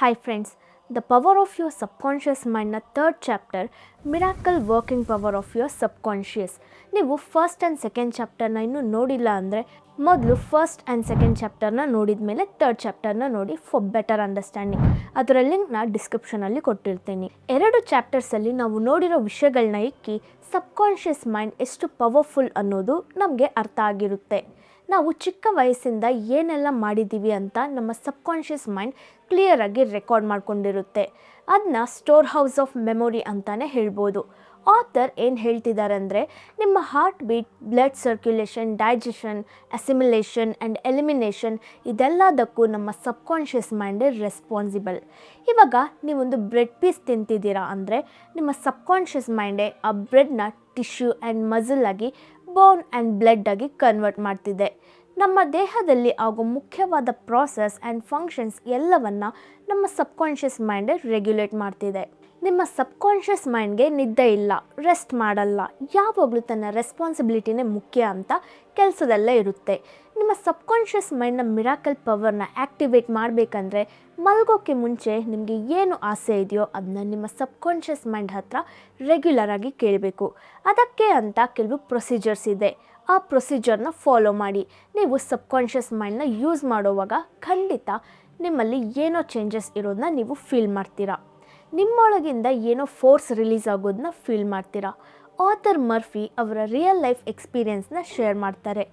Hi friends the power of your subconscious ಮೈಂಡ್ನ third chapter miracle working power of your subconscious ನೀವು first and second ಚಾಪ್ಟರ್ನ ಇನ್ನೂ ನೋಡಿಲ್ಲ ಅಂದರೆ ಮೊದಲು ಫಸ್ಟ್ ಆ್ಯಂಡ್ ಸೆಕೆಂಡ್ ಚಾಪ್ಟರ್ನ ನೋಡಿದ ಮೇಲೆ ಥರ್ಡ್ ಚಾಪ್ಟರ್ನ ನೋಡಿ ಫಾರ್ ಬೆಟರ್ ಅಂಡರ್ಸ್ಟ್ಯಾಂಡಿಂಗ್ ಅದರ ಲಿಂಕ್ನ ಡಿಸ್ಕ್ರಿಪ್ಷನಲ್ಲಿ ಕೊಟ್ಟಿರ್ತೀನಿ. ಎರಡು ಚಾಪ್ಟರ್ಸಲ್ಲಿ ನಾವು ನೋಡಿರೋ ವಿಷಯಗಳನ್ನ ಇಕ್ಕಿ ಸಬ್ಕಾನ್ಷಿಯಸ್ ಮೈಂಡ್ ಎಷ್ಟು ಪವರ್ಫುಲ್ ಅನ್ನೋದು ನಮಗೆ ಅರ್ಥ ಆಗಿರುತ್ತೆ. ನಾವು ಚಿಕ್ಕ ವಯಸ್ಸಿಂದ ಏನೆಲ್ಲ ಮಾಡಿದ್ದೀವಿ ಅಂತ ನಮ್ಮ ಸಬ್ಕಾನ್ಷಿಯಸ್ ಮೈಂಡ್ ಕ್ಲಿಯರಾಗಿ ರೆಕಾರ್ಡ್ ಮಾಡ್ಕೊಂಡಿರುತ್ತೆ. ಅದನ್ನ ಸ್ಟೋರ್ ಹೌಸ್ ಆಫ್ ಮೆಮೊರಿ ಅಂತಲೇ ಹೇಳ್ಬೋದು. ಆಥರ್ ಏನು ಹೇಳ್ತಿದ್ದಾರೆ ಅಂದರೆ, ನಿಮ್ಮ heart beat, blood circulation, digestion, assimilation and elimination ಇದೆಲ್ಲದಕ್ಕೂ ನಮ್ಮ ಸಬ್ಕಾನ್ಷಿಯಸ್ ಮೈಂಡೇ ರೆಸ್ಪಾನ್ಸಿಬಲ್. ಇವಾಗ ನೀವೊಂದು ಬ್ರೆಡ್ ಪೀಸ್ ತಿಂತಿದ್ದೀರಾ ಅಂದರೆ, ನಿಮ್ಮ ಸಬ್ಕಾನ್ಷಿಯಸ್ ಮೈಂಡೇ ಆ ಬ್ರೆಡ್ನ ಟಿಶ್ಯೂ ಆ್ಯಂಡ್ ಮಸಲ್ ಆಗಿ, ಬೋನ್ ಆ್ಯಂಡ್ ಬ್ಲಡ್ ಆಗಿ ಕನ್ವರ್ಟ್ ಮಾಡ್ತಿದೆ. ನಮ್ಮ ದೇಹದಲ್ಲಿ ಆಗೋ ಮುಖ್ಯವಾದ ಪ್ರಾಸೆಸ್ ಆ್ಯಂಡ್ ಫಂಕ್ಷನ್ಸ್ ಎಲ್ಲವನ್ನು ನಮ್ಮ ಸಬ್ಕಾನ್ಷಿಯಸ್ ಮೈಂಡೇ ರೆಗ್ಯುಲೇಟ್ ಮಾಡ್ತಿದೆ. ನಿಮ್ಮ ಸಬ್ಕಾನ್ಷಿಯಸ್ ಮೈಂಡ್ಗೆ ನಿದ್ದೆ ಇಲ್ಲ ರೆಸ್ಟ್ ಮಾಡಲ್ಲ, ಯಾವಾಗಲೂ ತನ್ನ ರೆಸ್ಪಾನ್ಸಿಬಿಲಿಟಿನೇ ಮುಖ್ಯ ಅಂತ ಕೆಲಸದಲ್ಲೇ ಇರುತ್ತೆ. ನಿಮ್ಮ ಸಬ್ಕಾನ್ಷಿಯಸ್ ಮೈಂಡ್ನ ಮಿರಾಕಲ್ ಪವರ್ನ ಆ್ಯಕ್ಟಿವೇಟ್ ಮಾಡಬೇಕಂದ್ರೆ ಮಲಗೋಕ್ಕೆ ಮುಂಚೆ ನಿಮಗೆ ಏನು ಆಸೆ ಇದೆಯೋ ಅದನ್ನ ನಿಮ್ಮ ಸಬ್ಕಾನ್ಷಿಯಸ್ ಮೈಂಡ್ ಹತ್ರ ರೆಗ್ಯುಲರ್ ಆಗಿ ಕೇಳಬೇಕು. ಅದಕ್ಕೆ ಅಂತ ಕೆಲವು ಪ್ರೊಸೀಜರ್ಸ್ ಇದೆ. ಆ ಪ್ರೊಸೀಜರ್ನ ಫಾಲೋ ಮಾಡಿ. ನೀವು ಸಬ್ಕಾನ್ಷಿಯಸ್ ಮೈಂಡ್ನ ಯೂಸ್ ಮಾಡುವಾಗ ಖಂಡಿತ ನಿಮ್ಮಲ್ಲಿ ಏನೋ ಚೇಂಜಸ್ ಇರೋದನ್ನ ನೀವು ಫೀಲ್ ಮಾಡ್ತೀರಾ. ನಿಮ್ಮೊಳಗಿಂದ ಏನೋ ಫೋರ್ಸ್ ರಿಲೀಸ್ ಆಗೋದನ್ನ ಫೀಲ್ ಮಾಡ್ತೀರಾ. ಆಥರ್ ಮರ್ಫಿ ಅವರ ರಿಯಲ್ ಲೈಫ್ ಎಕ್ಸ್ಪೀರಿಯನ್ಸ್ನ ಶೇರ್ ಮಾಡ್ತಾರೆ.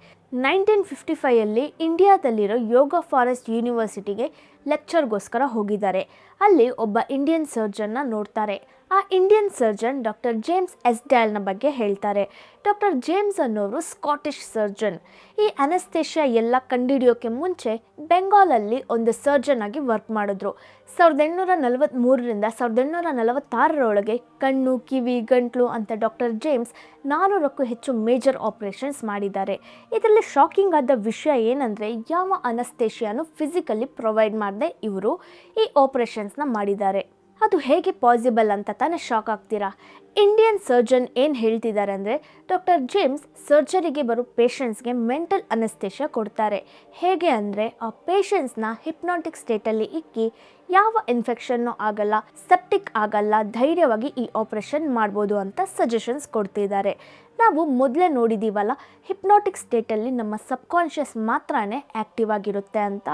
ನೈನ್ಟೀನ್ ಫಿಫ್ಟಿ ಫೈಯಲ್ಲಿ ಇಂಡಿಯಾದಲ್ಲಿರೋ ಯೋಗ ಫಾರೆಸ್ಟ್ ಯೂನಿವರ್ಸಿಟಿಗೆ ಲೆಕ್ಚರ್ಗೋಸ್ಕರ ಹೋಗಿದ್ದಾರೆ. ಅಲ್ಲಿ ಒಬ್ಬ ಇಂಡಿಯನ್ ಸರ್ಜನ್ನ ನೋಡ್ತಾರೆ. ಆ Indian surgeon doctor James S ಡ್ಯಾಲ್ನ ಬಗ್ಗೆ ಹೇಳ್ತಾರೆ. ಡಾಕ್ಟರ್ ಜೇಮ್ಸ್ ಅನ್ನೋರು ಸ್ಕಾಟಿಷ್ ಸರ್ಜನ್ ಈ ಅನಸ್ತೇಷಿಯಾ ಎಲ್ಲ ಕಂಡುಹಿಡಿಯೋಕ್ಕೆ ಮುಂಚೆ ಬೆಂಗಾಲಲ್ಲಿ ಒಂದು ಸರ್ಜನ್ ಆಗಿ ವರ್ಕ್ ಮಾಡಿದ್ರು. ಸಾವಿರದ ಎಂಟುನೂರ ನಲವತ್ತ್ಮೂರರಿಂದ ಸಾವಿರದ ಎಂಟುನೂರ ನಲವತ್ತಾರರೊಳಗೆ ಕಣ್ಣು, ಕಿವಿ, ಗಂಟ್ಲು ಅಂತ ಡಾಕ್ಟರ್ ಜೇಮ್ಸ್ ನಾನ್ನೂರಕ್ಕೂ ಹೆಚ್ಚು ಮೇಜರ್ ಆಪರೇಷನ್ಸ್ ಮಾಡಿದ್ದಾರೆ. ಇದರಲ್ಲಿ ಶಾಕಿಂಗ್ ಆದ ವಿಷಯ ಏನಂದರೆ ಯಾವ ಅನಸ್ತೇಷಿಯಾನು ಫಿಸಿಕಲಿ ಪ್ರೊವೈಡ್ ಮಾಡದೆ ಇವರು ಈ ಆಪರೇಷನ್ಸ್ನ ಮಾಡಿದ್ದಾರೆ. ಅದು ಹೇಗೆ ಪಾಸಿಬಲ್ ಅಂತ ತಾನೇ ಶಾಕ್ ಆಗ್ತೀರಾ? ಇಂಡಿಯನ್ ಸರ್ಜನ್ ಏನು ಹೇಳ್ತಿದ್ದಾರೆ ಅಂದರೆ ಡಾಕ್ಟರ್ ಜೇಮ್ಸ್ ಸರ್ಜರಿಗೆ ಬರೋ ಪೇಷಂಟ್ಸ್ಗೆ ಮೆಂಟಲ್ ಅನಸ್ತೇಶ ಕೊಡ್ತಾರೆ. ಹೇಗೆ ಅಂದರೆ ಆ ಪೇಷಂಟ್ಸ್ನ ಹಿಪ್ನಾಟಿಕ್ ಸ್ಟೇಟಲ್ಲಿ ಇಕ್ಕಿ ಯಾವ ಇನ್ಫೆಕ್ಷನ್ನು ಆಗಲ್ಲ ಸೆಪ್ಟಿಕ್ ಆಗಲ್ಲ, ಧೈರ್ಯವಾಗಿ ಈ ಆಪರೇಷನ್ ಮಾಡ್ಬೋದು ಅಂತ ಸಜೆಷನ್ಸ್ ಕೊಡ್ತಿದ್ದಾರೆ. ನಾವು ಮೊದಲೇ ನೋಡಿದ್ದೀವಲ್ಲ ಹಿಪ್ನಾಟಿಕ್ ಸ್ಟೇಟಲ್ಲಿ ನಮ್ಮ ಸಬ್ಕಾನ್ಷಿಯಸ್ ಮಾತ್ರನೇ ಆ್ಯಕ್ಟಿವ್ ಆಗಿರುತ್ತೆ ಅಂತ.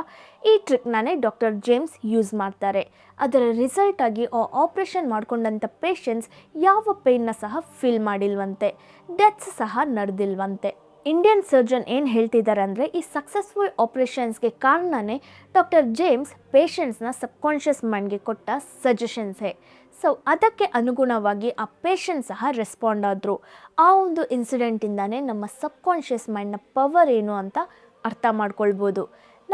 ಈ ಟ್ರಿಕ್ನೇ ಡಾಕ್ಟರ್ ಜೇಮ್ಸ್ ಯೂಸ್ ಮಾಡ್ತಾರೆ. ಅದರ ರಿಸಲ್ಟಾಗಿ ಆ ಆಪ್ರೇಷನ್ ಮಾಡಿಕೊಂಡಂಥ ಪೇಷಂಟ್ಸ್ ಯಾವ ಪೇಯ್ನ ಸಹ ಫೀಲ್ ಮಾಡಿಲ್ವಂತೆ, ಡೆತ್ಸ್ ಸಹ ನಡೆದಿಲ್ವಂತೆ. ಇಂಡಿಯನ್ ಸರ್ಜನ್ ಏನು ಹೇಳ್ತಿದ್ದಾರೆ ಅಂದರೆ, ಈ ಸಕ್ಸಸ್ಫುಲ್ ಆಪ್ರೇಷನ್ಸ್ಗೆ ಕಾರಣನೇ ಡಾಕ್ಟರ್ ಜೇಮ್ಸ್ ಪೇಷಂಟ್ಸ್ನ ಸಬ್ಕಾನ್ಷಿಯಸ್ ಮೈಂಡ್ಗೆ ಕೊಟ್ಟ ಸಜೆಷನ್ಸೇ ಸೊ, ಅದಕ್ಕೆ ಅನುಗುಣವಾಗಿ ಆ ಪೇಷಂಟ್ ಸಹ ರೆಸ್ಪಾಂಡ್ ಆದರು. ಆ ಒಂದು ಇನ್ಸಿಡೆಂಟಿಂದನೇ ನಮ್ಮ ಸಬ್ಕಾನ್ಷಿಯಸ್ ಮೈಂಡ್ನ ಪವರ್ ಏನು ಅಂತ ಅರ್ಥ ಮಾಡ್ಕೊಳ್ಬೋದು.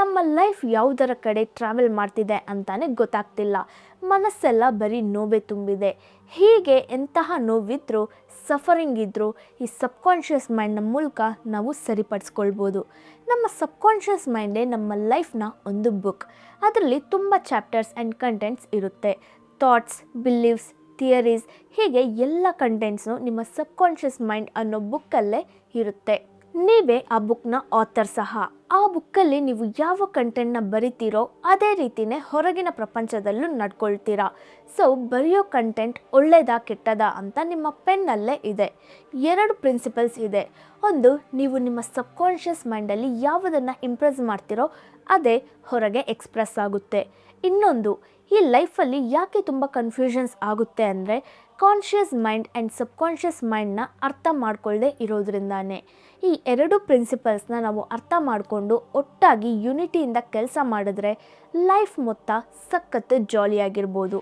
ನಮ್ಮ ಲೈಫ್ ಯಾವುದರ ಕಡೆ ಟ್ರಾವೆಲ್ ಮಾಡ್ತಿದೆ ಅಂತಾನೆ ಗೊತ್ತಾಗ್ತಿಲ್ಲ. ಮನಸ್ಸೆಲ್ಲ ಬರೀ ನೋವೇ ತುಂಬಿದೆ. ಹೀಗೆ ಎಂತಹ ನೋವಿದ್ರು ಸಫರಿಂಗ್ ಇದ್ದರೂ ಈ ಸಬ್ಕಾನ್ಷಿಯಸ್ ಮೈಂಡ್ನ ಮೂಲಕ ನಾವು ಸರಿಪಡಿಸ್ಕೊಳ್ಬೋದು. ನಮ್ಮ ಸಬ್ಕಾನ್ಷಿಯಸ್ ಮೈಂಡೇ ನಮ್ಮ ಲೈಫ್ನ ಒಂದು ಬುಕ್ ಅದರಲ್ಲಿ ತುಂಬ ಚಾಪ್ಟರ್ಸ್ ಆ್ಯಂಡ್ ಕಂಟೆಂಟ್ಸ್ ಇರುತ್ತೆ. ಥಾಟ್ಸ್ ಬಿಲೀವ್ಸ್ ಥಿಯರೀಸ್ ಹೀಗೆ ಎಲ್ಲ ಕಂಟೆಂಟ್ಸು ನಿಮ್ಮ ಸಬ್ಕಾನ್ಷಿಯಸ್ ಮೈಂಡ್ ಅನ್ನೋ ಬುಕ್ಕಲ್ಲೇ ಇರುತ್ತೆ. ನೀವೇ ಆ ಬುಕ್ನ ಆಥರ್ ಸಹ. ಆ ಬುಕ್ಕಲ್ಲಿ ನೀವು ಯಾವ ಕಂಟೆಂಟ್ನ ಬರಿತೀರೋ ಅದೇ ರೀತಿನೇ ಹೊರಗಿನ ಪ್ರಪಂಚದಲ್ಲೂ ನಡ್ಕೊಳ್ತೀರಾ. ಸೊ ಬರೆಯೋ ಕಂಟೆಂಟ್ ಒಳ್ಳೆಯದಾ ಕೆಟ್ಟದಾ ಅಂತ ನಿಮ್ಮ ಪೆನ್ನಲ್ಲೇ ಇದೆ. ಎರಡು ಪ್ರಿನ್ಸಿಪಲ್ಸ್ ಇದೆ. ಒಂದು, ನೀವು ನಿಮ್ಮ ಸಬ್ಕಾನ್ಷಿಯಸ್ ಮೈಂಡಲ್ಲಿ ಯಾವುದನ್ನು ಇಂಪ್ರೆಸ್ ಮಾಡ್ತೀರೋ ಅದೇ ಹೊರಗೆ ಎಕ್ಸ್ಪ್ರೆಸ್ ಆಗುತ್ತೆ. ಇನ್ನೊಂದು, ಈ ಲೈಫಲ್ಲಿ ಯಾಕೆ ತುಂಬ ಕನ್ಫ್ಯೂಷನ್ಸ್ ಆಗುತ್ತೆ ಅಂದರೆ ಕಾನ್ಷಿಯಸ್ ಮೈಂಡ್ ಆ್ಯಂಡ್ ಸಬ್ಕಾನ್ಷಿಯಸ್ ಮೈಂಡ್ನ ಅರ್ಥ ಮಾಡ್ಕೊಳ್ಳದೆ ಇರೋದ್ರಿಂದಾನೇ. ಈ ಎರಡು ಪ್ರಿನ್ಸಿಪಲ್ಸ್ನ ನಾವು ಅರ್ಥ ಮಾಡಿಕೊಂಡು ಒಟ್ಟಾಗಿ ಯುನಿಟಿಯಿಂದ ಕೆಲಸ ಮಾಡಿದ್ರೆ ಲೈಫ್ ಮೊತ್ತ ಸಖತ್ತು ಜಾಲಿಯಾಗಿರ್ಬೋದು.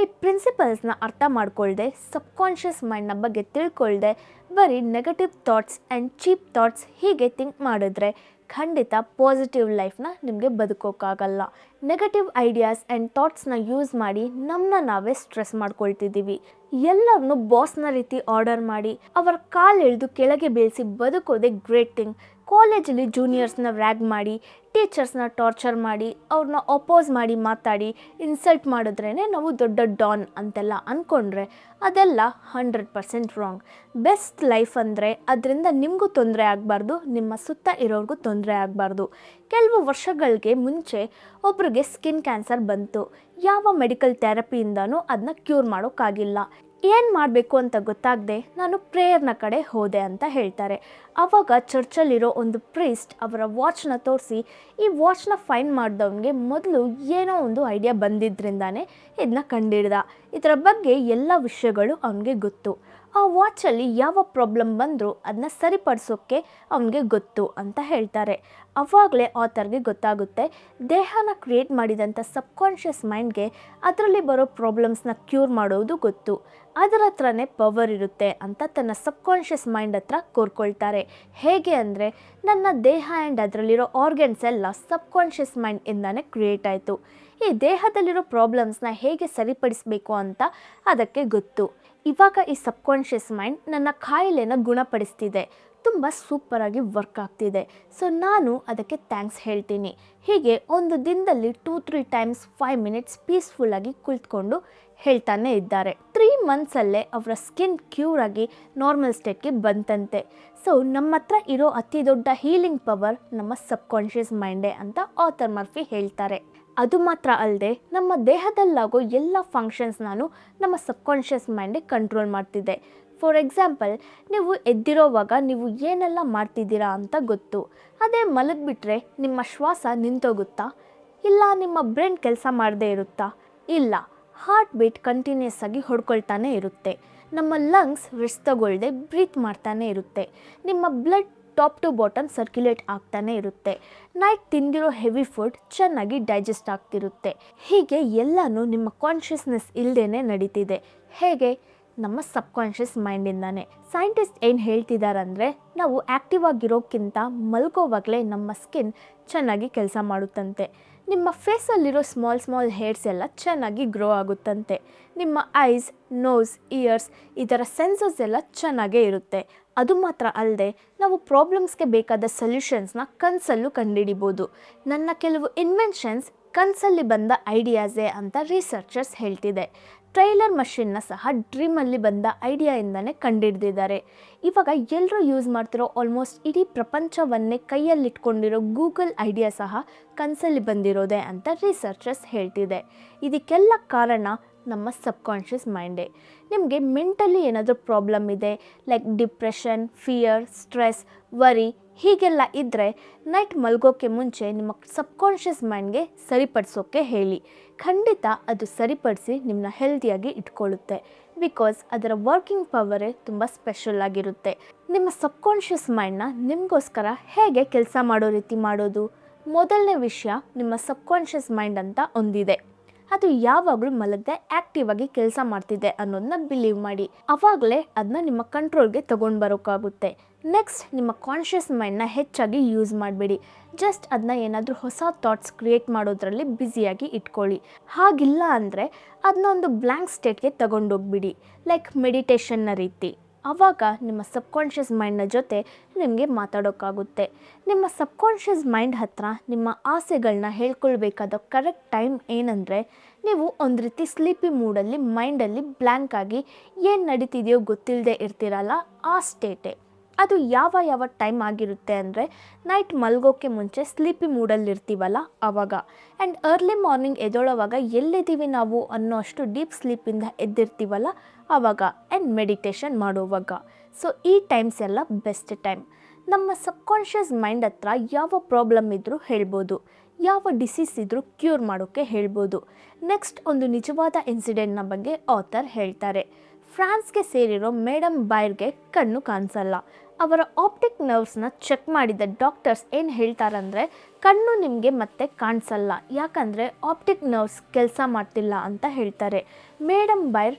ಈ ಪ್ರಿನ್ಸಿಪಲ್ಸ್ನ ಅರ್ಥ ಮಾಡಿಕೊಳ್ಳದೆ ಸಬ್ಕಾನ್ಷಿಯಸ್ ಮೈಂಡ್ನ ಬಗ್ಗೆ ತಿಳ್ಕೊಳ್ಳದೆ ಬರೀ negative thoughts and cheap thoughts ಹೀಗೆ ಥಿಂಕ್ ಮಾಡಿದ್ರೆ ಖಂಡಿತ ಪಾಸಿಟಿವ್ ಲೈಫ್ನ ನಿಮಗೆ ಬದುಕೋಕ್ಕಾಗಲ್ಲ. ನೆಗೆಟಿವ್ ಐಡಿಯಾಸ್ ಆ್ಯಂಡ್ ಥಾಟ್ಸ್ನ ಯೂಸ್ ಮಾಡಿ ನಮ್ಮನ್ನ ನಾವೇ ಸ್ಟ್ರೆಸ್ ಮಾಡ್ಕೊಳ್ತಿದ್ದೀವಿ. ಎಲ್ಲರನ್ನೂ ಬಾಸ್ನ ರೀತಿ ಆರ್ಡರ್ ಮಾಡಿ, ಅವರ ಕಾಲು ಎಳೆದು ಕೆಳಗೆ ಬೀಳಿಸಿ ಬದುಕೋದೆ ಗ್ರೇಟ್ ಥಿಂಗ್ ಕಾಲೇಜಲ್ಲಿ ಜೂನಿಯರ್ಸ್ನ ರ್ಯಾಗ್ ಮಾಡಿ, ಟೀಚರ್ಸ್ನ ಟಾರ್ಚರ್ ಮಾಡಿ, ಅವ್ರನ್ನ ಅಪೋಸ್ ಮಾಡಿ ಮಾತಾಡಿ, ಇನ್ಸಲ್ಟ್ ಮಾಡಿದ್ರೇ ನಾವು ದೊಡ್ಡ ಡಾನ್ ಅಂತೆಲ್ಲ ಅಂದ್ಕೊಂಡ್ರೆ ಅದೆಲ್ಲ hundred percent wrong. Best life ಅಂದರೆ ಅದರಿಂದ ನಿಮಗೂ ತೊಂದರೆ ಆಗಬಾರ್ದು, ನಿಮ್ಮ ಸುತ್ತ ಇರೋರಿಗೂ ತೊಂದರೆ ಆಗಬಾರ್ದು. ಕೆಲವು ವರ್ಷಗಳಿಗೆ ಮುಂಚೆ ಒಬ್ರಿಗೆ ಸ್ಕಿನ್ ಕ್ಯಾನ್ಸರ್ ಬಂತು. ಯಾವ ಮೆಡಿಕಲ್ ಥೆರಪಿಯಿಂದನೂ ಅದನ್ನ ಕ್ಯೂರ್ ಮಾಡೋಕ್ಕಾಗಿಲ್ಲ. ಏನು ಮಾಡಬೇಕು ಅಂತ ಗೊತ್ತಾಗದೆ ನಾನು ಪ್ರೇಯರ್ನ ಕಡೆ ಹೋದೆ ಅಂತ ಹೇಳ್ತಾರೆ. ಆವಾಗ ಚರ್ಚಲ್ಲಿರೋ ಒಂದು ಪ್ರೀಸ್ಟ್ ಅವರ ವಾಚ್ನ ತೋರಿಸಿ, ಈ ವಾಚ್ನ ಫೈನ್ ಮಾಡಿದವನಿಗೆ ಮೊದಲು ಏನೋ ಒಂದು ಐಡಿಯಾ ಬಂದಿದ್ದರಿಂದಾನೇ ಇದನ್ನ ಕಂಡಿಡ್ದ. ಇದರ ಬಗ್ಗೆ ಎಲ್ಲ ವಿಷಯಗಳು ಅವನಿಗೆ ಗೊತ್ತು. ಆ ವಾಚಲ್ಲಿ ಯಾವ ಪ್ರಾಬ್ಲಮ್ ಬಂದರೂ ಅದನ್ನ ಸರಿಪಡಿಸೋಕ್ಕೆ ಅವನಿಗೆ ಗೊತ್ತು ಅಂತ ಹೇಳ್ತಾರೆ. ಅವಾಗಲೇ ಆಥರ್ಗೆ ಗೊತ್ತಾಗುತ್ತೆ, ದೇಹನ ಕ್ರಿಯೇಟ್ ಮಾಡಿದಂಥ ಸಬ್ಕಾನ್ಷಿಯಸ್ ಮೈಂಡ್ಗೆ ಅದರಲ್ಲಿ ಬರೋ ಪ್ರಾಬ್ಲಮ್ಸ್ನ ಕ್ಯೂರ್ ಮಾಡೋದು ಗೊತ್ತು. ಅದರ ಹತ್ರನೇ ಪವರ್ ಇರುತ್ತೆ ಅಂತ ತನ್ನ ಸಬ್ಕಾನ್ಷಿಯಸ್ ಮೈಂಡ್ ಹತ್ರ ಕೋರ್ಕೊಳ್ತಾರೆ. ಹೇಗೆ ಅಂದರೆ, ನನ್ನ ದೇಹ ಆ್ಯಂಡ್ ಅದರಲ್ಲಿರೋ ಆರ್ಗನ್ಸ್ ಎಲ್ಲ ಸಬ್ಕಾನ್ಷಿಯಸ್ ಮೈಂಡ್ ಇಂದಾನೆ ಕ್ರಿಯೇಟ್ ಆಯಿತು. ಈ ದೇಹದಲ್ಲಿರೋ ಪ್ರಾಬ್ಲಮ್ಸ್ನ ಹೇಗೆ ಸರಿಪಡಿಸಬೇಕು ಅಂತ ಅದಕ್ಕೆ ಗೊತ್ತು. ಇವಾಗ ಈ ಸಬ್ಕಾನ್ಷಿಯಸ್ ಮೈಂಡ್ ನನ್ನ ಕಾಯಿಲೆನ ಗುಣಪಡಿಸ್ತಿದೆ. ತುಂಬ ಸೂಪರಾಗಿ ವರ್ಕ್ ಆಗ್ತಿದೆ. ಸೊ ನಾನು ಅದಕ್ಕೆ ಥ್ಯಾಂಕ್ಸ್ ಹೇಳ್ತೀನಿ. ಹೀಗೆ ಒಂದು ದಿನದಲ್ಲಿ two three times five minutes ಪೀಸ್ಫುಲ್ಲಾಗಿ ಕುಳಿತುಕೊಂಡು ಹೇಳ್ತಾನೆ ಇದ್ದಾರೆ. ತ್ರೀ ಮಂತ್ಸಲ್ಲೇ ಅವರ ಸ್ಕಿನ್ ಕ್ಯೂರ್ ಆಗಿ ನಾರ್ಮಲ್ ಸ್ಟೇಟ್ಗೆ ಬಂತಂತೆ. ಸೊ ನಮ್ಮ ಹತ್ರ ಇರೋ ಅತಿ ದೊಡ್ಡ ಹೀಲಿಂಗ್ ಪವರ್ ನಮ್ಮ ಸಬ್ಕಾನ್ಷಿಯಸ್ ಮೈಂಡೇ ಅಂತ ಆಥರ್ ಮರ್ಫಿ ಹೇಳ್ತಾರೆ. ಅದು ಮಾತ್ರ ಅಲ್ಲದೆ ನಮ್ಮ ದೇಹದಲ್ಲಾಗೋ ಎಲ್ಲ ಫಂಕ್ಷನ್ಸ್ ನಾನು ನಮ್ಮ ಸಬ್ಕಾನ್ಷಿಯಸ್ ಮೈಂಡಿಗೆ ಕಂಟ್ರೋಲ್ ಮಾಡ್ತಿದ್ದೆ. ಫಾರ್ ಎಕ್ಸಾಂಪಲ್ ನೀವು ಎದ್ದಿರೋವಾಗ ನೀವು ಏನೆಲ್ಲ ಮಾಡ್ತಿದ್ದೀರಾ ಅಂತ ಗೊತ್ತು. ಅದೇ ಮಲಗಿಬಿಟ್ರೆ ನಿಮ್ಮ ಶ್ವಾಸ ನಿಂತೋಗುತ್ತಾ? ಇಲ್ಲ ನಿಮ್ಮ ಬ್ರೈನ್ ಕೆಲಸ ಮಾಡದೇ ಇರುತ್ತಾ? ಇಲ್ಲ ಹಾರ್ಟ್ ಬೀಟ್ ಕಂಟಿನ್ಯೂಸ್ ಆಗಿ ಹೊಡ್ಕೊಳ್ತಾನೆ ಇರುತ್ತೆ. ನಮ್ಮ ಲಂಗ್ಸ್ ರೆಸ್ಟ್ ತಗೊಳ್ಳದೆ ಬ್ರೀತ್ ಮಾಡ್ತಾನೆ ಇರುತ್ತೆ. ನಿಮ್ಮ blood top to bottom circulate ಆಗ್ತಾನೆ ಇರುತ್ತೆ. ನೈಟ್ ತಿಂದಿರೋ ಹೆವಿ ಫುಡ್ ಚೆನ್ನಾಗಿ ಡೈಜೆಸ್ಟ್ ಆಗ್ತಿರುತ್ತೆ. ಹೀಗೆ ಎಲ್ಲನೂ ನಿಮ್ಮ ಕಾನ್ಷಿಯಸ್ನೆಸ್ ಇಲ್ಲದೇ ನಡೀತಿದೆ. ಹೇಗೆ? ನಮ್ಮ ಸಬ್ಕಾನ್ಷಿಯಸ್ ಮೈಂಡಿಂದಾನೆ. ಸೈಂಟಿಸ್ಟ್ ಏನು ಹೇಳ್ತಿದ್ದಾರಂದರೆ ನಾವು ಆ್ಯಕ್ಟಿವ್ ಆಗಿರೋಕ್ಕಿಂತ ಮಲ್ಕೋವಾಗಲೇ ನಮ್ಮ ಸ್ಕಿನ್ ಚೆನ್ನಾಗಿ ಕೆಲಸ ಮಾಡುತ್ತಂತೆ. ನಿಮ್ಮ ಫೇಸಲ್ಲಿರೋ ಸ್ಮಾಲ್ ಸ್ಮಾಲ್ ಹೇರ್ಸ್ ಎಲ್ಲ ಚೆನ್ನಾಗಿ ಗ್ರೋ ಆಗುತ್ತಂತೆ. ನಿಮ್ಮ ಐಸ್, ನೋಸ್, ಇಯರ್ಸ್, ಈ ಥರ ಸೆನ್ಸಸ್ ಎಲ್ಲ ಚೆನ್ನಾಗೇ ಇರುತ್ತೆ. ಅದು ಮಾತ್ರ ಅಲ್ಲದೆ, ನಾವು ಪ್ರಾಬ್ಲಮ್ಸ್ಗೆ ಬೇಕಾದ ಸೊಲ್ಯೂಷನ್ಸ್ನ ಕನಸಲ್ಲೂ ಕಂಡುಹಿಡಿಬೋದು. ನನ್ನ ಕೆಲವು ಇನ್ವೆನ್ಷನ್ಸ್ ಕನಸಲ್ಲಿ ಬಂದ ಐಡಿಯಾಸೇ ಅಂತ ರಿಸರ್ಚರ್ಸ್ ಹೇಳ್ತಿದೆ. ಟ್ರೈಲರ್ ಮಷಿನ್ನ ಸಹ ಡ್ರೀಮಲ್ಲಿ ಬಂದ ಐಡಿಯಾಯಿಂದನೇ ಕಂಡುಹಿಡ್ದಿದ್ದಾರೆ ಇವಾಗ ಎಲ್ಲರೂ ಯೂಸ್ ಮಾಡ್ತಿರೋ ಆಲ್ಮೋಸ್ಟ್ ಇಡೀ ಪ್ರಪಂಚವನ್ನೇ ಕೈಯಲ್ಲಿಟ್ಕೊಂಡಿರೋ ಗೂಗಲ್ ಐಡಿಯಾ ಸಹ ಕನಸಲ್ಲಿ ಬಂದಿರೋದೆ ಅಂತ ರಿಸರ್ಚರ್ಸ್ ಹೇಳ್ತಿದೆ. ಇದಕ್ಕೆಲ್ಲ ಕಾರಣ ನಮ್ಮ ಸಬ್ಕಾನ್ಷಿಯಸ್ ಮೈಂಡೇ. ನಿಮಗೆ ಮೆಂಟಲಿ ಏನಾದರೂ ಪ್ರಾಬ್ಲಮ್ ಇದೆ, like depression, fear, stress, worry ಹೀಗೆಲ್ಲ ಇದ್ದರೆ ನೈಟ್ ಮಲ್ಗೋಕ್ಕೆ ಮುಂಚೆ ನಿಮ್ಮ ಸಬ್ಕಾನ್ಷಿಯಸ್ ಮೈಂಡ್ಗೆ ಸರಿಪಡಿಸೋಕ್ಕೆ ಹೇಳಿ. ಖಂಡಿತ ಅದು ಸರಿಪಡಿಸಿ ನಿಮ್ಮನ್ನ ಹೆಲ್ದಿಯಾಗಿ ಇಟ್ಕೊಳ್ಳುತ್ತೆ. ಬಿಕಾಸ್ ಅದರ ವರ್ಕಿಂಗ್ ಪವರೇ ತುಂಬ ಸ್ಪೆಷಲ್ ಆಗಿರುತ್ತೆ. ನಿಮ್ಮ ಸಬ್ಕಾನ್ಷಿಯಸ್ ಮೈಂಡ್ನ ನಿಮಗೋಸ್ಕರ ಹೇಗೆ ಕೆಲಸ ಮಾಡೋ ರೀತಿ ಮಾಡೋದು? ಮೊದಲನೇ ವಿಷಯ ನಿಮ್ಮ ಸಬ್ಕಾನ್ಷಿಯಸ್ ಮೈಂಡ್ ಅಂತ ಒಂದಿದೆ. ಅದು ಯಾವಾಗಲೂ ಮಲಗದೆ ಆಕ್ಟಿವ್ ಆಗಿ ಕೆಲಸ ಮಾಡ್ತಿದೆ ಅನ್ನೋದನ್ನ ಬಿಲೀವ್ ಮಾಡಿ. ಅವಾಗಲೇ ಅದನ್ನ ನಿಮ್ಮ ಕಂಟ್ರೋಲ್ಗೆ ತಗೊಂಡು ಬರೋಕ್ಕಾಗುತ್ತೆ ನೆಕ್ಸ್ಟ್ ನಿಮ್ಮ ಕಾನ್ಷಿಯಸ್ ಮೈಂಡ್ನ ಹೆಚ್ಚಾಗಿ ಯೂಸ್ ಮಾಡಬೇಡಿ. ಜಸ್ಟ್ ಅದನ್ನ ಏನಾದರೂ ಹೊಸ ಥಾಟ್ಸ್ ಕ್ರಿಯೇಟ್ ಮಾಡೋದ್ರಲ್ಲಿ ಬ್ಯುಸಿಯಾಗಿ ಇಟ್ಕೊಳ್ಳಿ. ಹಾಗಿಲ್ಲ ಅಂದರೆ ಅದನ್ನ ಒಂದು ಬ್ಲ್ಯಾಂಕ್ ಸ್ಟೇಟ್ಗೆ ತಗೊಂಡೋಗ್ಬಿಡಿ ಲೈಕ್ ಮೆಡಿಟೇಷನ್ನ ರೀತಿ. ಆವಾಗ ನಿಮ್ಮ ಸಬ್ಕಾನ್ಷಿಯಸ್ ಮೈಂಡ್ನ ಜೊತೆ ನಿಮಗೆ ಮಾತಾಡೋಕ್ಕಾಗುತ್ತೆ. ನಿಮ್ಮ ಸಬ್ಕಾನ್ಷಿಯಸ್ ಮೈಂಡ್ ಹತ್ರ ನಿಮ್ಮ ಆಸೆಗಳನ್ನ ಹೇಳ್ಕೊಳ್ಬೇಕಾದ ಕರೆಕ್ಟ್ ಟೈಮ್ ಏನಂದರೆ, ನೀವು ಒಂದು ರೀತಿ ಸ್ಲೀಪಿ ಮೂಡಲ್ಲಿ ಮೈಂಡಲ್ಲಿ ಬ್ಲ್ಯಾಂಕ್ ಆಗಿ ಏನು ನಡೀತಿದೆಯೋ ಗೊತ್ತಿಲ್ಲದೆ ಇರ್ತೀರಲ್ಲ, ಆ ಸ್ಟೇಟೇ. ಅದು ಯಾವ ಯಾವ ಟೈಮ್ ಆಗಿರುತ್ತೆ ಅಂದರೆ ನೈಟ್ ಮಲ್ಗೋಕ್ಕೆ ಮುಂಚೆ ಸ್ಲೀಪಿ ಮೂಡಲ್ಲಿರ್ತೀವಲ್ಲ ಆವಾಗ ಆ್ಯಂಡ್ ಅರ್ಲಿ ಮಾರ್ನಿಂಗ್ ಎದ್ದೊಳೋವಾಗ ಎಲ್ಲಿದ್ದೀವಿ ನಾವು ಅನ್ನೋ ಅಷ್ಟು ಡೀಪ್ ಸ್ಲೀಪಿಂದ ಎದ್ದಿರ್ತೀವಲ್ಲ ಆವಾಗ ಆ್ಯಂಡ್ ಮೆಡಿಟೇಷನ್ ಮಾಡುವಾಗ. ಸೊ, ಈ ಟೈಮ್ಸ್ ಎಲ್ಲ ಬೆಸ್ಟ್ ಟೈಮ್. ನಮ್ಮ ಸಬ್ಕಾನ್ಷಿಯಸ್ ಮೈಂಡ್ ಹತ್ರ ಯಾವ ಪ್ರಾಬ್ಲಮ್ ಇದ್ದರೂ ಹೇಳ್ಬೋದು. ಯಾವ ಡಿಸೀಸ್ ಇದ್ದರೂ ಕ್ಯೂರ್ ಮಾಡೋಕ್ಕೆ ಹೇಳ್ಬೋದು. ನೆಕ್ಸ್ಟ್ ಒಂದು ನಿಜವಾದ ಇನ್ಸಿಡೆಂಟ್ನ ಬಗ್ಗೆ ಆಥರ್ ಹೇಳ್ತಾರೆ. ಫ್ರಾನ್ಸ್ಗೆ ಸೇರಿರೋ ಮೇಡಮ್ ಬೈರ್ಗೆ ಕಣ್ಣು ಕಾಣಿಸಲ್ಲ. ಅವರ ಆಪ್ಟಿಕ್ ನರ್ವ್ಸ್ನ ಚೆಕ್ ಮಾಡಿದ ಡಾಕ್ಟರ್ಸ್ ಏನು ಹೇಳ್ತಾರಂದರೆ, ಕಣ್ಣು ನಿಮಗೆ ಮತ್ತೆ ಕಾಣಿಸಲ್ಲ. ಯಾಕಂದರೆ ಆಪ್ಟಿಕ್ ನರ್ವ್ಸ್ ಕೆಲಸ ಮಾಡ್ತಿಲ್ಲ ಅಂತ ಹೇಳ್ತಾರೆ. ಮೇಡಮ್ ಬೈರ್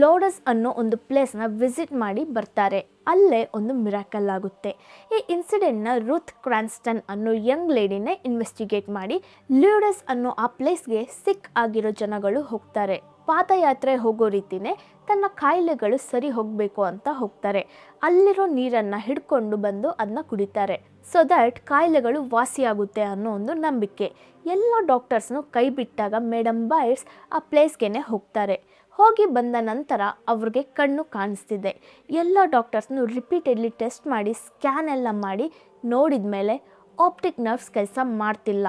ಲೋಡಸ್ ಅನ್ನೋ ಒಂದು ಪ್ಲೇಸ್ನ ವಿಸಿಟ್ ಮಾಡಿ ಬರ್ತಾರೆ. ಅಲ್ಲೇ ಒಂದು ಮಿರಾಕಲ್ ಆಗುತ್ತೆ. ಈ ಇನ್ಸಿಡೆಂಟ್ನ ರುತ್ ಕ್ರಾನ್ಸ್ಟನ್ ಅನ್ನೋ ಯಂಗ್ ಲೇಡಿನೇ ಇನ್ವೆಸ್ಟಿಗೇಟ್ ಮಾಡಿ ಲೋಡಸ್ ಅನ್ನೋ ಆ ಪ್ಲೇಸ್ಗೆ ಸಿಕ್ ಆಗಿರೋ ಜನಗಳು ಹೋಗ್ತಾರೆ. ಪಾದಯಾತ್ರೆ ಹೋಗೋ ರೀತಿನೇ ತನ್ನ ಕಾಯಿಲೆಗಳು ಸರಿ ಹೋಗಬೇಕು ಅಂತ ಹೋಗ್ತಾರೆ. ಅಲ್ಲಿರೋ ನೀರನ್ನು ಹಿಡ್ಕೊಂಡು ಬಂದು ಅದನ್ನ ಕುಡಿತಾರೆ. ಸೊ ದ್ಯಾಟ್ ಕಾಯಿಲೆಗಳು ವಾಸಿಯಾಗುತ್ತೆ ಅನ್ನೋ ಒಂದು ನಂಬಿಕೆ. ಎಲ್ಲ ಡಾಕ್ಟರ್ಸ್ನು ಕೈ ಬಿಟ್ಟಾಗ ಮೇಡಮ್ ಬಾಯ್ಸ್ ಆ ಪ್ಲೇಸ್ಗೆ ಹೋಗ್ತಾರೆ. ಹೋಗಿ ಬಂದ ನಂತರ ಅವ್ರಿಗೆ ಕಣ್ಣು ಕಾಣಿಸ್ತಿದೆ. ಎಲ್ಲ ಡಾಕ್ಟರ್ಸ್ನು ರಿಪೀಟೆಡ್ಲಿ ಟೆಸ್ಟ್ ಮಾಡಿ, ಸ್ಕ್ಯಾನ್ ಎಲ್ಲ ಮಾಡಿ ನೋಡಿದ ಮೇಲೆ ಆಪ್ಟಿಕ್ ನರ್ವ್ಸ್ ಕೆಲಸ ಮಾಡ್ತಿಲ್ಲ.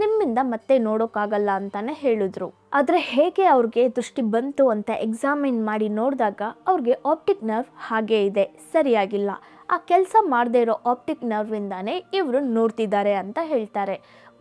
ನಿಮ್ಮಿಂದ ಮತ್ತೆ ನೋಡೋಕ್ಕಾಗಲ್ಲ ಅಂತಾನೆ ಹೇಳಿದ್ರು. ಆದರೆ ಹೇಗೆ ಅವ್ರಿಗೆ ದೃಷ್ಟಿ ಬಂತು ಅಂತ ಎಕ್ಸಾಮಿನ್ ಮಾಡಿ ನೋಡಿದಾಗ ಅವ್ರಿಗೆ ಆಪ್ಟಿಕ್ ನರ್ವ್ ಹಾಗೇ ಇದೆ, ಸರಿಯಾಗಿಲ್ಲ. ಆ ಕೆಲಸ ಮಾಡದೇ ಇರೋ ಆಪ್ಟಿಕ್ ನರ್ವಿಂದಾನೇ ಇವರು ನೋಡ್ತಿದ್ದಾರೆ ಅಂತ ಹೇಳ್ತಾರೆ.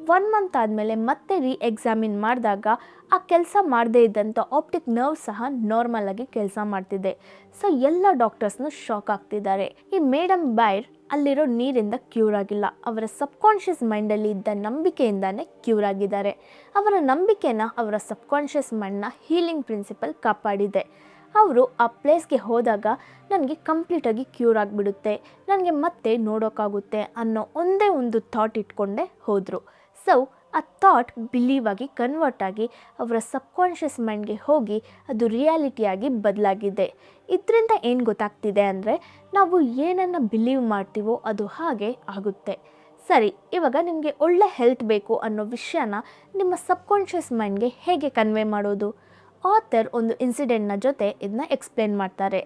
ಒನ್ ಮಂತ್ ಆದಮೇಲೆ ಮತ್ತೆ ರೀ ಎಕ್ಸಾಮಿನ್ ಮಾಡಿದಾಗ ಆ ಕೆಲಸ ಮಾಡದೇ ಇದ್ದಂಥ ಆಪ್ಟಿಕ್ ನರ್ವ್ ಸಹ ನಾರ್ಮಲ್ ಆಗಿ ಕೆಲಸ ಮಾಡ್ತಿದೆ. ಸೊ ಎಲ್ಲ ಡಾಕ್ಟರ್ಸ್ನು ಶಾಕ್ ಆಗ್ತಿದ್ದಾರೆ. ಈ ಮೇಡಮ್ ಬೈರ್ ಅಲ್ಲಿರೋ ನೀರಿಂದ ಕ್ಯೂರ್ ಆಗಿಲ್ಲ. ಅವರ ಸಬ್ಕಾನ್ಷಿಯಸ್ ಮೈಂಡಲ್ಲಿ ಇದ್ದ ನಂಬಿಕೆಯಿಂದಾನೇ ಕ್ಯೂರ್ ಆಗಿದ್ದಾರೆ. ಅವರ ನಂಬಿಕೆನ ಅವರ ಸಬ್ಕಾನ್ಷಿಯಸ್ ಮೈಂಡ್ನ ಹೀಲಿಂಗ್ ಪ್ರಿನ್ಸಿಪಲ್ ಕಾಪಾಡಿದೆ. ಅವರು ಆ ಪ್ಲೇಸ್ಗೆ ಹೋದಾಗ ನನಗೆ ಕಂಪ್ಲೀಟಾಗಿ ಕ್ಯೂರ್ ಆಗಿಬಿಡುತ್ತೆ. ನನಗೆ ಮತ್ತೆ ನೋಡೋಕ್ಕಾಗುತ್ತೆ ಅನ್ನೋ ಒಂದೇ ಒಂದು ಥಾಟ್ ಇಟ್ಕೊಂಡೇ ಹೋದರು. ಸೊ ಆ ಥಾಟ್ ಬಿಲೀವ್ ಆಗಿ ಕನ್ವರ್ಟ್ ಆಗಿ, ಅವರ ಸಬ್ಕಾನ್ಷಿಯಸ್ ಮೈಂಡ್ಗೆ ಹೋಗಿ, ಅದು ರಿಯಾಲಿಟಿಯಾಗಿ ಬದಲಾಗಿದೆ. ಇದರಿಂದ ಏನು ಗೊತ್ತಾಗ್ತಿದೆ ಅಂದರೆ, ನಾವು ಏನನ್ನು ಬಿಲೀವ್ ಮಾಡ್ತೀವೋ ಅದು ಹಾಗೆ ಆಗುತ್ತೆ. ಸರಿ, ಇವಾಗ ನಿಮಗೆ ಒಳ್ಳೆ ಹೆಲ್ತ್ ಬೇಕು ಅನ್ನೋ ವಿಷಯನ ನಿಮ್ಮ ಸಬ್ಕಾನ್ಷಿಯಸ್ ಮೈಂಡ್ಗೆ ಹೇಗೆ ಕನ್ವೆ ಮಾಡೋದು? ಆಥರ್ ಒಂದು ಇನ್ಸಿಡೆಂಟ್ನ ಜೊತೆ ಇದನ್ನ ಎಕ್ಸ್ಪ್ಲೇನ್ ಮಾಡ್ತಾರೆ.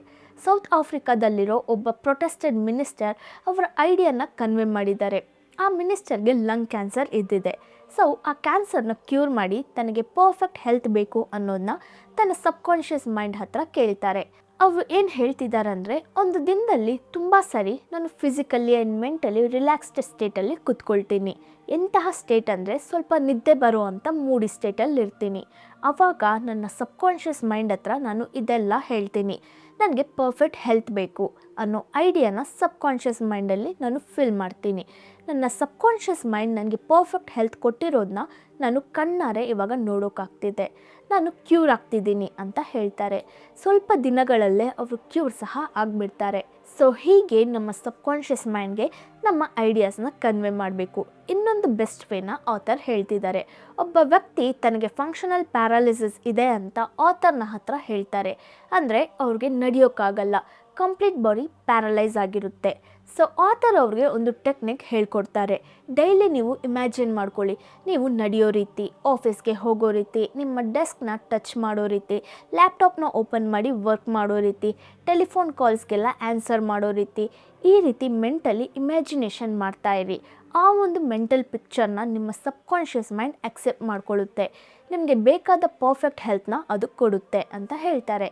ಸೌತ್ ಆಫ್ರಿಕಾದಲ್ಲಿರೋ ಒಬ್ಬ ಪ್ರೊಟೆಸ್ಟೆಡ್ ಮಿನಿಸ್ಟರ್ ಅವರ ಐಡಿಯಾನ ಕನ್ವೆ ಮಾಡಿದ್ದಾರೆ. ಆ ಮಿನಿಸ್ಟರ್ಗೆ ಲಂಗ್ ಕ್ಯಾನ್ಸರ್ ಇದ್ದಿದೆ. ಸೊ, ಆ ಕ್ಯಾನ್ಸರ್ನ ಕ್ಯೂರ್ ಮಾಡಿ ತನಗೆ ಪರ್ಫೆಕ್ಟ್ ಹೆಲ್ತ್ ಬೇಕು ಅನ್ನೋದನ್ನ ತನ್ನ ಸಬ್ಕಾನ್ಷಿಯಸ್ ಮೈಂಡ್ ಹತ್ರ ಕೇಳ್ತಾರೆ. ಅವರು ಏನು ಹೇಳ್ತಿದ್ದಾರೆ ಅಂದರೆ ಒಂದು ದಿನದಲ್ಲಿ ತುಂಬ ಸರಿ ನಾನು ಫಿಸಿಕಲಿ ಆ್ಯಂಡ್ ಮೆಂಟಲಿ ರಿಲ್ಯಾಕ್ಸ್ಡ್ ಸ್ಟೇಟಲ್ಲಿ ಕುತ್ಕೊಳ್ತೀನಿ. ಎಂತಹ ಸ್ಟೇಟ್ ಅಂದರೆ ಸ್ವಲ್ಪ ನಿದ್ದೆ ಬರುವಂಥ ಮೂಡಿ ಸ್ಟೇಟಲ್ಲಿ ಇರ್ತೀನಿ. ಆವಾಗ ನನ್ನ ಸಬ್ಕಾನ್ಷಿಯಸ್ ಮೈಂಡ್ ಹತ್ರ ನಾನು ಇದೆಲ್ಲ ಹೇಳ್ತೀನಿ. ನನಗೆ ಪರ್ಫೆಕ್ಟ್ ಹೆಲ್ತ್ ಬೇಕು ಅನ್ನೋ ಐಡಿಯಾನ ಸಬ್ಕಾನ್ಷಿಯಸ್ ಮೈಂಡಲ್ಲಿ ನಾನು ಫಿಲ್ ಮಾಡ್ತೀನಿ. ನನ್ನ ಸಬ್ಕಾನ್ಷಿಯಸ್ ಮೈಂಡ್ ನನಗೆ ಪರ್ಫೆಕ್ಟ್ ಹೆಲ್ತ್ ಕೊಟ್ಟಿರೋದನ್ನ ನಾನು ಕಣ್ಣಾರೆ ಇವಾಗ ನೋಡೋಕ್ಕಾಗ್ತಿದೆ ನಾನು ಕ್ಯೂರ್ ಆಗ್ತಿದ್ದೀನಿ ಅಂತ ಹೇಳ್ತಾರೆ. ಸ್ವಲ್ಪ ದಿನಗಳಲ್ಲೇ ಅವರು ಕ್ಯೂರ್ ಸಹ ಆಗಿಬಿಡ್ತಾರೆ. ಸೊ ಹೀಗೆ ನಮ್ಮ ಸಬ್ಕಾನ್ಷಿಯಸ್ ಮೈಂಡ್ಗೆ ನಮ್ಮ ಐಡಿಯಾಸ್ನ ಕನ್ವೆ ಮಾಡಬೇಕು. ಇನ್ನೊಂದು ಬೆಸ್ಟ್ ವೇನ ಆಥರ್ ಹೇಳ್ತಿದ್ದಾರೆ. ಒಬ್ಬ ವ್ಯಕ್ತಿ ತನಗೆ ಫಂಕ್ಷನಲ್ ಪ್ಯಾರಾಲಿಸಿಸ್ ಇದೆ ಅಂತ ಆಥರ್ನ ಹತ್ರ ಹೇಳ್ತಾರೆ. ಅಂದರೆ ಅವ್ರಿಗೆ ನಡೆಯೋಕ್ಕಾಗಲ್ಲ. ಕಂಪ್ಲೀಟ್ ಬಾಡಿ ಪ್ಯಾರಲೈಸ್ ಆಗಿರುತ್ತೆ. ಸೊ ಆಥರ್ ಅವ್ರಿಗೆ ಒಂದು ಟೆಕ್ನಿಕ್ ಹೇಳ್ಕೊಡ್ತಾರೆ. ಡೈಲಿ ನೀವು ಇಮ್ಯಾಜಿನ್ ಮಾಡ್ಕೊಳ್ಳಿ. ನೀವು ನಡೆಯೋ ರೀತಿ ಆಫೀಸ್ಗೆ ಹೋಗೋ ರೀತಿ, ನಿಮ್ಮ ಡೆಸ್ಕ್ನ ಟಚ್ ಮಾಡೋ ರೀತಿ ಲ್ಯಾಪ್ಟಾಪ್ನ ಓಪನ್ ಮಾಡಿ ವರ್ಕ್ ಮಾಡೋ ರೀತಿ ಟೆಲಿಫೋನ್ ಕಾಲ್ಸ್ಗೆಲ್ಲ ಆನ್ಸರ್ ಮಾಡೋ ರೀತಿ, ಈ ರೀತಿ ಮೆಂಟಲಿ ಇಮ್ಯಾಜಿನೇಷನ್ ಮಾಡ್ತಾ ಇರಿ. ಆ ಒಂದು ಮೆಂಟಲ್ ಪಿಕ್ಚರ್ನ ನಿಮ್ಮ ಸಬ್ಕಾನ್ಷಿಯಸ್ ಮೈಂಡ್ ಅಕ್ಸೆಪ್ಟ್ ಮಾಡ್ಕೊಳ್ಳುತ್ತೆ. ನಿಮಗೆ ಬೇಕಾದ ಪರ್ಫೆಕ್ಟ್ ಹೆಲ್ತ್ನ ಅದು ಕೊಡುತ್ತೆ ಅಂತ ಹೇಳ್ತಾರೆ.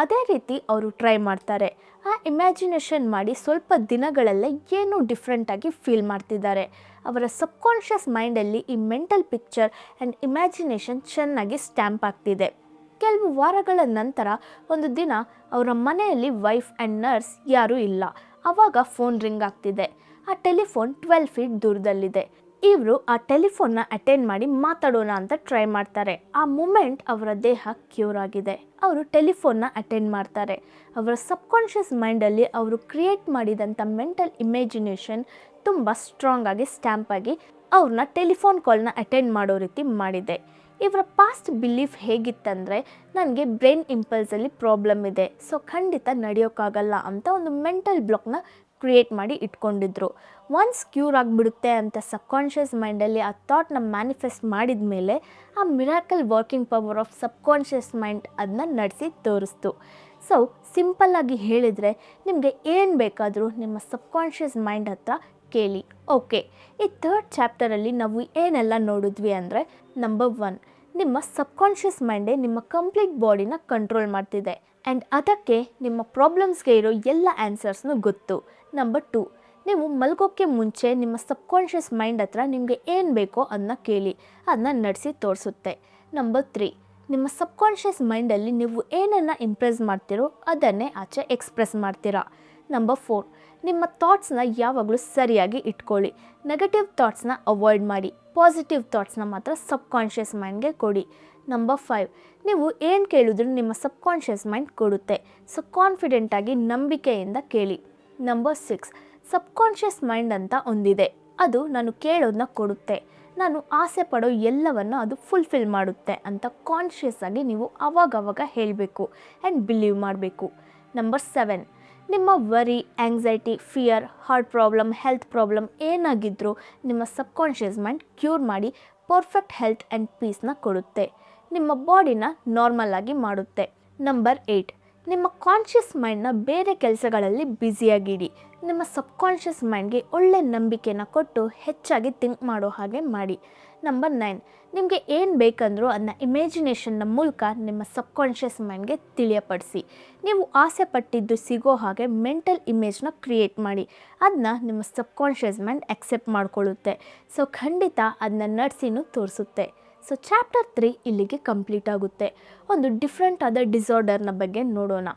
ಅದೇ ರೀತಿ ಅವರು ಟ್ರೈ ಮಾಡ್ತಾರೆ. ಆ ಇಮ್ಯಾಜಿನೇಷನ್ ಮಾಡಿ ಸ್ವಲ್ಪ ದಿನಗಳಲ್ಲೇ ಏನೋ ಡಿಫ್ರೆಂಟಾಗಿ ಫೀಲ್ ಮಾಡ್ತಿದ್ದಾರೆ. ಅವರ ಸಬ್ಕಾನ್ಷಿಯಸ್ ಮೈಂಡಲ್ಲಿ ಈ ಮೆಂಟಲ್ ಪಿಕ್ಚರ್ ಆ್ಯಂಡ್ ಇಮ್ಯಾಜಿನೇಷನ್ ಚೆನ್ನಾಗಿ ಸ್ಟ್ಯಾಂಪ್ ಆಗ್ತಿದೆ. ಕೆಲವು ವಾರಗಳ ನಂತರ ಒಂದು ದಿನ ಅವರ ಮನೆಯಲ್ಲಿ ವೈಫ್ ಆ್ಯಂಡ್ ನರ್ಸ್ ಯಾರೂ ಇಲ್ಲ. ಆವಾಗ ಫೋನ್ ರಿಂಗ್ ಆಗ್ತಿದೆ. ಆ ಟೆಲಿಫೋನ್ ಟ್ವೆಲ್ ಫೀಟ್ ದೂರದಲ್ಲಿದೆ. ಇವರು ಆ ಟೆಲಿಫೋನ್ನ ಅಟೆಂಡ್ ಮಾಡಿ ಮಾತಾಡೋಣ ಅಂತ ಟ್ರೈ ಮಾಡ್ತಾರೆ. ಆ ಮೂಮೆಂಟ್ ಅವರ ದೇಹ ಕ್ಯೂರ್ ಆಗಿದೆ. ಅವರು ಟೆಲಿಫೋನ್ನ ಅಟೆಂಡ್ ಮಾಡ್ತಾರೆ. ಅವರ ಸಬ್ಕಾನ್ಷಿಯಸ್ ಮೈಂಡಲ್ಲಿ ಅವರು ಕ್ರಿಯೇಟ್ ಮಾಡಿದಂಥ ಮೆಂಟಲ್ ಇಮ್ಯಾಜಿನೇಷನ್ ತುಂಬ ಸ್ಟ್ರಾಂಗ್ ಆಗಿ ಸ್ಟ್ಯಾಂಪ್ ಆಗಿ ಅವ್ರನ್ನ ಟೆಲಿಫೋನ್ ಕಾಲ್ನ ಅಟೆಂಡ್ ಮಾಡೋ ರೀತಿ ಮಾಡಿದೆ. ಇವರ ಪಾಸ್ಟ್ ಬಿಲೀಫ್ ಹೇಗಿತ್ತಂದರೆ ನನಗೆ ಬ್ರೈನ್ ಇಂಪಲ್ಸಲ್ಲಿ ಪ್ರಾಬ್ಲಮ್ ಇದೆ. ಸೊ ಖಂಡಿತ ನಡೆಯೋಕ್ಕಾಗಲ್ಲ ಅಂತ ಒಂದು ಮೆಂಟಲ್ ಬ್ಲಾಕ್ನ ಕ್ರಿಯೇಟ್ ಮಾಡಿ ಇಟ್ಕೊಂಡಿದ್ರು. ಒನ್ಸ್ ಕ್ಯೂರ್ ಆಗಿಬಿಡುತ್ತೆ ಅಂತ ಸಬ್ಕಾನ್ಷಿಯಸ್ ಮೈಂಡಲ್ಲಿ ಆ ಥಾಟ್ನ ಮ್ಯಾನಿಫೆಸ್ಟ್ ಮಾಡಿದ ಮೇಲೆ ಆ miracle working power of subconscious mind ಅದನ್ನ ನಡೆಸಿ ತೋರಿಸ್ತು. ಸೊ ಸಿಂಪಲ್ಲಾಗಿ ಹೇಳಿದರೆ ನಿಮಗೆ ಏನು ಬೇಕಾದರೂ ನಿಮ್ಮ ಸಬ್ಕಾನ್ಷಿಯಸ್ ಮೈಂಡ್ ಹತ್ರ ಕೇಳಿ. ಓಕೆ ಈ ಥರ್ಡ್ ಚಾಪ್ಟರಲ್ಲಿ ನಾವು ಏನೆಲ್ಲ ನೋಡಿದ್ವಿ ಅಂದರೆ ನಂಬರ್ ಒನ್ ನಿಮ್ಮ ಸಬ್ಕಾನ್ಷಿಯಸ್ ಮೈಂಡೇ ನಿಮ್ಮ ಕಂಪ್ಲೀಟ್ ಬಾಡಿನ ಕಂಟ್ರೋಲ್ ಮಾಡ್ತಿದೆ. ಆ್ಯಂಡ್ ಅದಕ್ಕೆ ನಿಮ್ಮ ಪ್ರಾಬ್ಲಮ್ಸ್ಗೆ ಇರೋ ಎಲ್ಲ ಆನ್ಸರ್ಸ್ನು ಗೊತ್ತು. ನಂಬರ್ ಟು ನೀವು ಮಲ್ಗೋಕ್ಕೆ ಮುಂಚೆ ನಿಮ್ಮ ಸಬ್ಕಾನ್ಷಿಯಸ್ ಮೈಂಡ್ ಹತ್ರ ನಿಮಗೆ ಏನು ಬೇಕೋ ಅದನ್ನ ಕೇಳಿ. ಅದನ್ನ ನಡೆಸಿ ತೋರಿಸುತ್ತೆ. ನಂಬರ್ ತ್ರೀ ನಿಮ್ಮ ಸಬ್ಕಾನ್ಷಿಯಸ್ ಮೈಂಡಲ್ಲಿ ನೀವು ಏನನ್ನು ಇಂಪ್ರೆಸ್ ಮಾಡ್ತೀರೋ ಅದನ್ನೇ ಆಚೆ ಎಕ್ಸ್ಪ್ರೆಸ್ ಮಾಡ್ತೀರಾ. ನಂಬರ್ ಫೋರ್ ನಿಮ್ಮ ಥಾಟ್ಸ್ನ ಯಾವಾಗಲೂ ಸರಿಯಾಗಿ ಇಟ್ಕೊಳ್ಳಿ. ನೆಗೆಟಿವ್ ಥಾಟ್ಸ್ನ ಅವಾಯ್ಡ್ ಮಾಡಿ. ಪಾಸಿಟಿವ್ ಥಾಟ್ಸ್ನ ಮಾತ್ರ ಸಬ್ಕಾನ್ಷಿಯಸ್ ಮೈಂಡ್ಗೆ ಕೊಡಿ. ನಂಬರ್ ಫೈವ್ ನೀವು ಏನು ಕೇಳಿದ್ರು ನಿಮ್ಮ ಸಬ್ಕಾನ್ಷಿಯಸ್ ಮೈಂಡ್ ಕೊಡುತ್ತೆ. ಸೊ ಕಾನ್ಫಿಡೆಂಟಾಗಿ ನಂಬಿಕೆಯಿಂದ ಕೇಳಿ. ನಂಬರ್ ಸಿಕ್ಸ್ ಸಬ್ಕಾನ್ಷಿಯಸ್ ಮೈಂಡ್ ಅಂತ ಒಂದಿದೆ. ಅದು ನಾನು ಕೇಳೋದನ್ನ ಕೊಡುತ್ತೆ. ನಾನು ಆಸೆ ಪಡೋ ಎಲ್ಲವನ್ನು ಅದು ಫುಲ್ಫಿಲ್ ಮಾಡುತ್ತೆ ಅಂತ ಕಾನ್ಷಿಯಸ್ ಆಗಿ ನೀವು ಅವಾಗವಾಗ ಹೇಳಬೇಕು ಆ್ಯಂಡ್ ಬಿಲೀವ್ ಮಾಡಬೇಕು. ನಂಬರ್ ಸೆವೆನ್ ನಿಮ್ಮ worry anxiety fear heart problem health problem ಏನಾಗಿದ್ದರೂ ನಿಮ್ಮ ಸಬ್ಕಾನ್ಷಿಯಸ್ ಮೈಂಡ್ ಕ್ಯೂರ್ ಮಾಡಿ ಪರ್ಫೆಕ್ಟ್ ಹೆಲ್ತ್ ಆ್ಯಂಡ್ ಪೀಸ್ನ ಕೊಡುತ್ತೆ. ನಿಮ್ಮ ಬಾಡಿನ ನಾರ್ಮಲ್ ಆಗಿ ಮಾಡುತ್ತೆ. ನಂಬರ್ ಏಯ್ಟ್ ನಿಮ್ಮ ಕಾನ್ಷಿಯಸ್ ಮೈಂಡ್ನ ಬೇರೆ ಕೆಲಸಗಳಲ್ಲಿ ಬ್ಯುಸಿಯಾಗಿಡಿ. ನಿಮ್ಮ ಸಬ್ಕಾನ್ಷಿಯಸ್ ಮೈಂಡ್ಗೆ ಒಳ್ಳೆ ನಂಬಿಕೆನ ಕೊಟ್ಟು ಹೆಚ್ಚಾಗಿ ಥಿಂಕ್ ಮಾಡೋ ಹಾಗೆ ಮಾಡಿ. ನಂಬರ್ ನೈನ್ ನಿಮಗೆ ಏನು ಬೇಕಂದರೂ ಅದನ್ನ ಇಮ್ಯಾಜಿನೇಷನ್ನ ಮೂಲಕ ನಿಮ್ಮ ಸಬ್ಕಾನ್ಷಿಯಸ್ ಮೈಂಡ್ಗೆ ತಿಳಿಯಪಡಿಸಿ. ನೀವು ಆಸೆ ಪಟ್ಟಿದ್ದು ಸಿಗೋ ಹಾಗೆ ಮೆಂಟಲ್ ಇಮೇಜ್ನ ಕ್ರಿಯೇಟ್ ಮಾಡಿ. ಅದನ್ನ ನಿಮ್ಮ ಸಬ್ಕಾನ್ಷಿಯಸ್ ಮೈಂಡ್ ಅಕ್ಸೆಪ್ಟ್ ಮಾಡಿಕೊಳ್ಳುತ್ತೆ. ಸೊ ಖಂಡಿತ ಅದನ್ನ ನಡೆಸಿನೂ ತೋರಿಸುತ್ತೆ. ಸೊ ಚಾಪ್ಟರ್ ತ್ರೀ ಇಲ್ಲಿಗೆ ಕಂಪ್ಲೀಟ್ ಆಗುತ್ತೆ. ಒಂದು ಡಿಫ್ರೆಂಟ್ ಆದ ಡಿಸಾರ್ಡರ್ನ ಬಗ್ಗೆ ನೋಡೋಣ.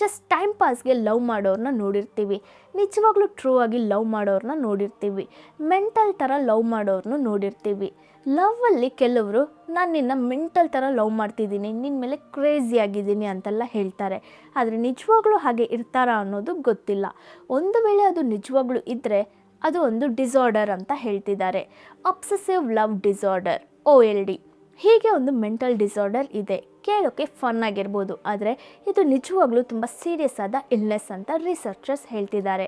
ಜಸ್ಟ್ ಟೈಮ್ ಪಾಸ್ಗೆ ಲವ್ ಮಾಡೋರನ್ನ ನೋಡಿರ್ತೀವಿ. ನಿಜವಾಗ್ಲೂ ಟ್ರೂ ಆಗಿ ಲವ್ ಮಾಡೋರನ್ನ ನೋಡಿರ್ತೀವಿ. ಮೆಂಟಲ್ ಥರ ಲವ್ ಮಾಡೋರನ್ನು ನೋಡಿರ್ತೀವಿ. ಲವ್ವಲ್ಲಿ ಕೆಲವರು, ನಾನು ನಿನ್ನ ಮೆಂಟಲ್ ಥರ ಲವ್ ಮಾಡ್ತಿದ್ದೀನಿ ನಿನ್ನ ಮೇಲೆ ಕ್ರೇಜಿ ಆಗಿದ್ದೀನಿ ಅಂತೆಲ್ಲ ಹೇಳ್ತಾರೆ. ಆದರೆ ನಿಜವಾಗ್ಲೂ ಹಾಗೆ ಇರ್ತಾರಾ ಅನ್ನೋದು ಗೊತ್ತಿಲ್ಲ. ಒಂದು ವೇಳೆ ಅದು ನಿಜವಾಗ್ಲೂ ಇದ್ದರೆ ಅದು ಒಂದು ಡಿಸಾರ್ಡರ್ ಅಂತ ಹೇಳ್ತಿದ್ದಾರೆ. Obsessive love disorder O L D ಹೀಗೆ ಒಂದು ಮೆಂಟಲ್ ಡಿಸಾರ್ಡರ್ ಇದೆ. ಕೇಳೋಕ್ಕೆ ಫನ್ ಆಗಿರ್ಬೋದು, ಆದರೆ ಇದು ನಿಜವಾಗ್ಲೂ ತುಂಬ ಸೀರಿಯಸ್ ಆದ ಇಲ್ನೆಸ್ ಅಂತ ರಿಸರ್ಚರ್ಸ್ ಹೇಳ್ತಿದ್ದಾರೆ.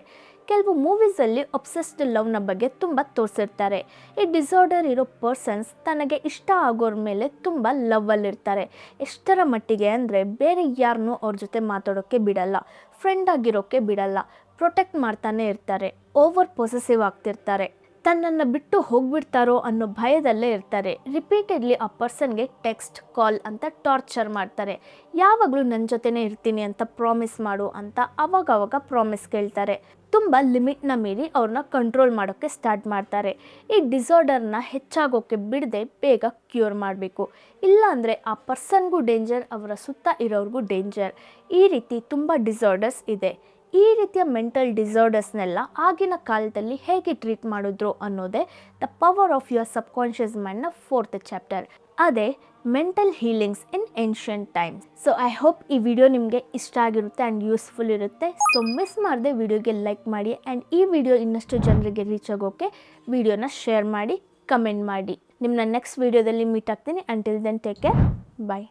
ಕೆಲವು ಮೂವೀಸಲ್ಲಿ ಅಬ್ಸೆಸ್ಡ್ ಲವ್ನ ಬಗ್ಗೆ ತುಂಬ ತೋರಿಸಿರ್ತಾರೆ. ಈ ಡಿಸಾರ್ಡರ್ ಇರೋ ಪರ್ಸನ್ಸ್ ತನಗೆ ಇಷ್ಟ ಆಗೋರ ಮೇಲೆ ತುಂಬ ಲವ್ವಲ್ಲಿರ್ತಾರೆ ಎಷ್ಟರ ಮಟ್ಟಿಗೆ ಅಂದರೆ ಬೇರೆ ಯಾರನ್ನೂ ಅವ್ರ ಜೊತೆ ಮಾತಾಡೋಕ್ಕೆ ಬಿಡಲ್ಲ ಫ್ರೆಂಡ್ ಆಗಿರೋಕ್ಕೆ ಬಿಡಲ್ಲ ಪ್ರೊಟೆಕ್ಟ್ ಮಾಡ್ತಾನೆ ಇರ್ತಾರೆ ಓವರ್ ಪೊಸೆಸಿವ್ ಆಗ್ತಿರ್ತಾರೆ. ತನ್ನನ್ನು ಬಿಟ್ಟು ಹೋಗ್ಬಿಡ್ತಾರೋ ಅನ್ನೋ ಭಯದಲ್ಲೇ ಇರ್ತಾರೆ. ರಿಪೀಟೆಡ್ಲಿ ಆ ಪರ್ಸನ್ಗೆ ಟೆಕ್ಸ್ಟ್, ಕಾಲ್ ಅಂತ ಟಾರ್ಚರ್ ಮಾಡ್ತಾರೆ. ಯಾವಾಗಲೂ ನನ್ನ ಜೊತೆನೇ ಇರ್ತೀನಿ ಅಂತ ಪ್ರಾಮಿಸ್ ಮಾಡು ಅಂತ ಅವಾಗವಾಗ ಪ್ರಾಮಿಸ್ ಕೇಳ್ತಾರೆ. ತುಂಬ ಲಿಮಿಟ್ನ ಮೀರಿ ಅವ್ರನ್ನ ಕಂಟ್ರೋಲ್ ಮಾಡೋಕ್ಕೆ ಸ್ಟಾರ್ಟ್ ಮಾಡ್ತಾರೆ. ಈ ಡಿಸಾರ್ಡರ್ನ ಹೆಚ್ಚಾಗೋಕ್ಕೆ ಬಿಡದೆ ಬೇಗ ಕ್ಯೂರ್ ಮಾಡಬೇಕು. ಇಲ್ಲಾಂದರೆ ಆ ಪರ್ಸನ್ಗೂ ಡೇಂಜರ್, ಅವರ ಸುತ್ತ ಇರೋರಿಗೂ ಡೇಂಜರ್. ಈ ರೀತಿ ತುಂಬ ಡಿಸಾರ್ಡರ್ಸ್ ಇದೆ. ಈ ರೀತಿಯ ಮೆಂಟಲ್ ಡಿಸಾರ್ಡರ್ಸ್ನೆಲ್ಲ ಆಗಿನ ಕಾಲದಲ್ಲಿ ಹೇಗೆ ಟ್ರೀಟ್ ಮಾಡಿದ್ರು ಅನ್ನೋದೇ the power of your subconscious ಮೈಂಡ್ನ fourth chapter ಅದೇ mental healings in ancient times so I hope ಈ ವಿಡಿಯೋ ನಿಮಗೆ ಇಷ್ಟ ಆಗಿರುತ್ತೆ ಆ್ಯಂಡ್ ಯೂಸ್ಫುಲ್ ಇರುತ್ತೆ. ಸೊ ಮಿಸ್ ಮಾಡದೆ ವಿಡಿಯೋಗೆ ಲೈಕ್ ಮಾಡಿ ಆ್ಯಂಡ್ ಈ ವಿಡಿಯೋ ಇನ್ನಷ್ಟು ಜನರಿಗೆ ರೀಚ್ ಆಗೋಕ್ಕೆ ವಿಡಿಯೋನ ಶೇರ್ ಮಾಡಿ ಕಮೆಂಟ್ ಮಾಡಿ. ನಿಮ್ಮನ್ನ ನೆಕ್ಸ್ಟ್ ವಿಡಿಯೋದಲ್ಲಿ ಮೀಟ್ ಆಗ್ತೀನಿ. Until then take care bye